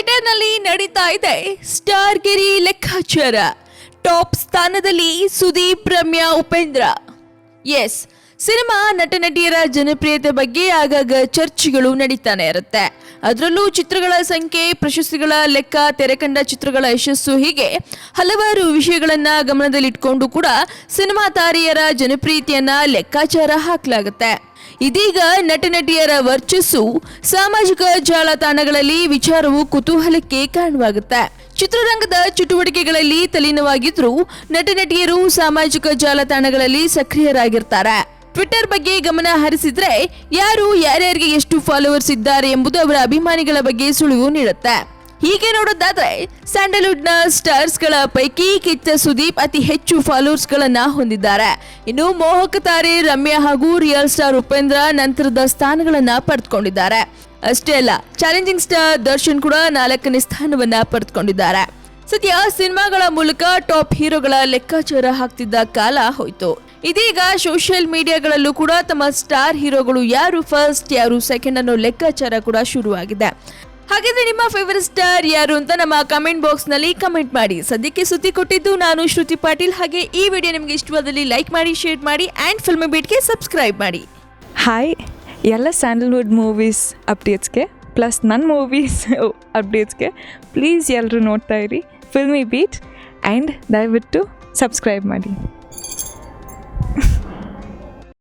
ಟ್ವಿಟರ್ನಲ್ಲಿ ನಡೀತಾ ಇದೆ ಸ್ಟಾರ್ ಗಿರಿ ಲೆಕ್ಕಾಚಾರ. ಟಾಪ್ ಸ್ಥಾನದಲ್ಲಿ ಸುದೀಪ್ ರಮ್ಯಾ ಉಪೇಂದ್ರ. ಎಸ್ ಸಿನಿಮಾ, ನಟ, ನಟಿಯರ ಜನಪ್ರಿಯತೆ ಬಗ್ಗೆ ಆಗಾಗ ಚರ್ಚೆಗಳು ನಡೀತಾನೆ ಇರುತ್ತೆ. ಅದರಲ್ಲೂ ಚಿತ್ರಗಳ ಸಂಖ್ಯೆ, ಪ್ರಶಸ್ತಿಗಳ ಲೆಕ್ಕ, ತೆರೆಕಂಡ ಚಿತ್ರಗಳ ಯಶಸ್ಸು ಹೀಗೆ ಹಲವಾರು ವಿಷಯಗಳನ್ನ ಗಮನದಲ್ಲಿಟ್ಕೊಂಡು ಕೂಡ ಸಿನಿಮಾ ತಾರೆಯರ ಜನಪ್ರಿಯತೆಯನ್ನ ಲೆಕ್ಕಾಚಾರ ಹಾಕಲಾಗುತ್ತೆ. ಇದೀಗ ನಟ, ನಟಿಯರ ವರ್ಚಸ್ಸು ಸಾಮಾಜಿಕ ಜಾಲತಾಣಗಳಲ್ಲಿ ವಿಚಾರವು ಕುತೂಹಲಕ್ಕೆ ಕಾರಣವಾಗುತ್ತೆ. ಚಿತ್ರರಂಗದ ಚಟುವಟಿಕೆಗಳಲ್ಲಿ ತಲೀನವಾಗಿದ್ರೂ ನಟ, ನಟಿಯರು ಸಾಮಾಜಿಕ ಜಾಲತಾಣಗಳಲ್ಲಿ ಸಕ್ರಿಯರಾಗಿರ್ತಾರೆ. ಟ್ವಿಟರ್ ಬಗ್ಗೆ ಗಮನ ಹರಿಸಿದ್ರೆ ಯಾರು, ಯಾರ್ಯಾರಿಗೆ ಎಷ್ಟು ಫಾಲೋವರ್ಸ್ ಇದ್ದಾರೆ ಎಂಬುದು ಅವರ ಅಭಿಮಾನಿಗಳ ಬಗ್ಗೆ ಸುಳಿವು ನೀಡುತ್ತೆ. ಹೀಗೆ ನೋಡೋದಾದ್ರೆ ಸ್ಯಾಂಡಲ್ವುಡ್ನ ಸ್ಟಾರ್ಸ್ಗಳ ಪೈಕಿ ಕಿಚ್ಚ ಸುದೀಪ್ ಅತಿ ಹೆಚ್ಚು ಫಾಲೋವರ್ಸ್ ಗಳನ್ನ ಹೊಂದಿದ್ದಾರೆ. ಇನ್ನು ಮೋಹಕ ತಾರೆ, ರಮ್ಯಾ ಹಾಗೂ ರಿಯಲ್ ಸ್ಟಾರ್ ಉಪೇಂದ್ರ ನಂತರದ ಸ್ಥಾನಗಳನ್ನ ಪಡೆದುಕೊಂಡಿದ್ದಾರೆ. ಅಷ್ಟೇ ಅಲ್ಲ ಚಾಲೆಂಜಿಂಗ್ ಸ್ಟಾರ್ ದರ್ಶನ್ ಕೂಡ ನಾಲ್ಕನೇ ಸ್ಥಾನವನ್ನ ಪಡೆದುಕೊಂಡಿದ್ದಾರೆ. ಸದ್ಯ ಸಿನಿಮಾಗಳ ಮೂಲಕ ಟಾಪ್ ಹೀರೋಗಳ ಲೆಕ್ಕಾಚಾರ ಹಾಕ್ತಿದ್ದ ಕಾಲ ಹೋಯ್ತು. ಇದೀಗ ಸೋಷಿಯಲ್ ಮೀಡಿಯಾಗಳಲ್ಲೂ ಕೂಡ ತಮ್ಮ ಸ್ಟಾರ್ ಹೀರೋಗಳು ಯಾರು ಫಸ್ಟ್, ಯಾರು ಸೆಕೆಂಡ್ ಅನ್ನೋ ಲೆಕ್ಕಾಚಾರ ಕೂಡ ಶುರುವಾಗಿದೆ. ಹಾಗಿದ್ರೆ ನಿಮ್ಮ ಫೇವರೆಟ್ ಸ್ಟಾರ್ ಯಾರು ಅಂತ ನಮ್ಮ ಕಮೆಂಟ್ ಬಾಕ್ಸ್ನಲ್ಲಿ ಕಮೆಂಟ್ ಮಾಡಿ. ಸದ್ಯಕ್ಕೆ ಸುದ್ದಿ ಕೊಟ್ಟಿದ್ದು ನಾನು ಶ್ರುತಿ ಪಾಟೀಲ್. ಹಾಗೆ ಈ ವಿಡಿಯೋ ನಿಮಗೆ ಇಷ್ಟವಾದಲ್ಲಿ ಲೈಕ್ ಮಾಡಿ ಶೇರ್ ಮಾಡಿ ಆ್ಯಂಡ್ ಫಿಲ್ಮ್ ಬೀಟ್ಗೆ ಸಬ್ಸ್ಕ್ರೈಬ್ ಮಾಡಿ. ಹಾಯ್ ಎಲ್ಲ ಸ್ಯಾಂಡಲ್ವುಡ್ ಮೂವೀಸ್ ಅಪ್ಡೇಟ್ಸ್ಗೆ ಪ್ಲಸ್ ನನ್ನ ಮೂವೀಸ್ ಅಪ್ಡೇಟ್ಸ್ಗೆ ಪ್ಲೀಸ್ ಎಲ್ಲರೂ ನೋಡ್ತಾ ಇರಿ. ಫಿಲ್ಮಿ ಬೀಟ್ ಆ್ಯಂಡ್ ದಯವಿಟ್ಟು ಸಬ್ಸ್ಕ್ರೈಬ್ ಮಾಡಿ.